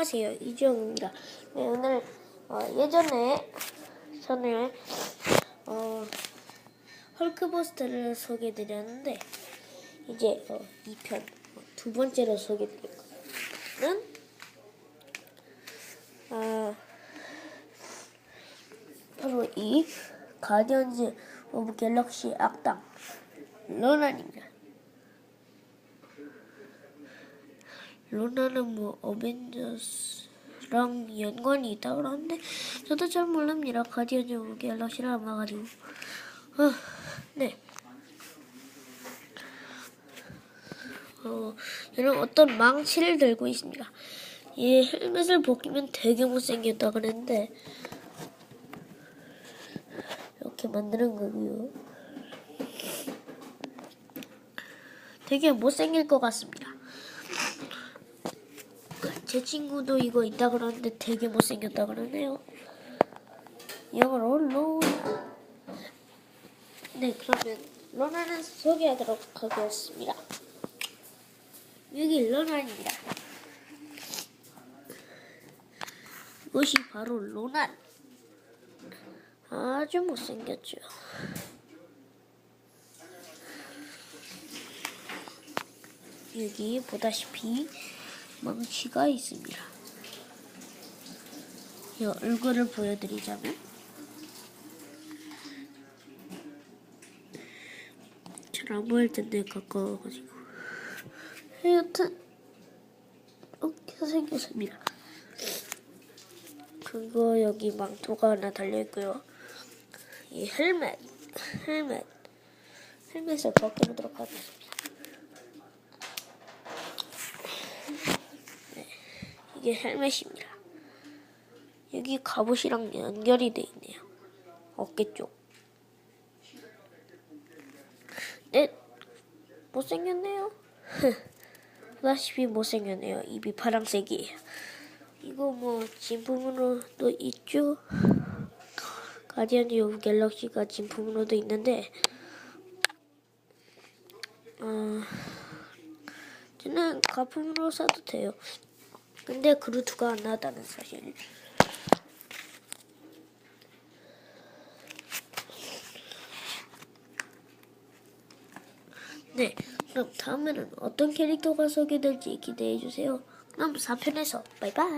안녕하세요 이지영입니다. 네, 오늘 어, 예전에 저는 어, 헐크버스터를 소개해드렸는데 이제 어, 2편 어, 두 번째로 소개해드릴 거는 어, 바로 이 가디언즈 오브 갤럭시 악당 로난입니다. 로나는 뭐 어벤져스랑 연관이 있다 그러는데 저도 잘 모릅니다. 가디언즈 오브 갤럭시를 안 봐가지고. 어, 네. 어, 얘는 어떤 망치를 들고 있습니다. 이 헬멧을 벗기면 되게 못생겼다 그랬는데 이렇게 만드는 거고요. 되게 못생길 것 같습니다. 제 친구도 이거 있다 그러는데 되게 못생겼다 그러네요. 영어로 로나. 네, 그러면 로나는 소개하도록 하겠습니다. 여기 로난입니다. 이것이 바로 로난. 아주 못생겼죠. 여기 보다시피 망치가 있습니다. 이 얼굴을 보여드리자면 잘 안 보일 텐데 가까워가지고 하여튼 이렇게 생겼습니다. 그리고 여기 망토가 하나 달려있고요. 이 헬멧, 헬멧, 헬멧을 벗겨보도록 하겠습니다. 이게 헬멧입니다. 여기 갑옷이랑 연결이 돼 있네요. 어깨 쪽. 네, 못생겼네요. 보다시피 못생겼네요. 입이 파란색이에요. 이거 뭐 진품으로도 있죠. 가디언즈 오브 갤럭시가 진품으로도 있는데 어, 저는 가품으로 사도 돼요. 근데 그루트가 안 나왔다는 사실. 네, 그럼 다음에는 어떤 캐릭터가 소개될지 기대해 주세요. 그럼 4편에서 바이바이.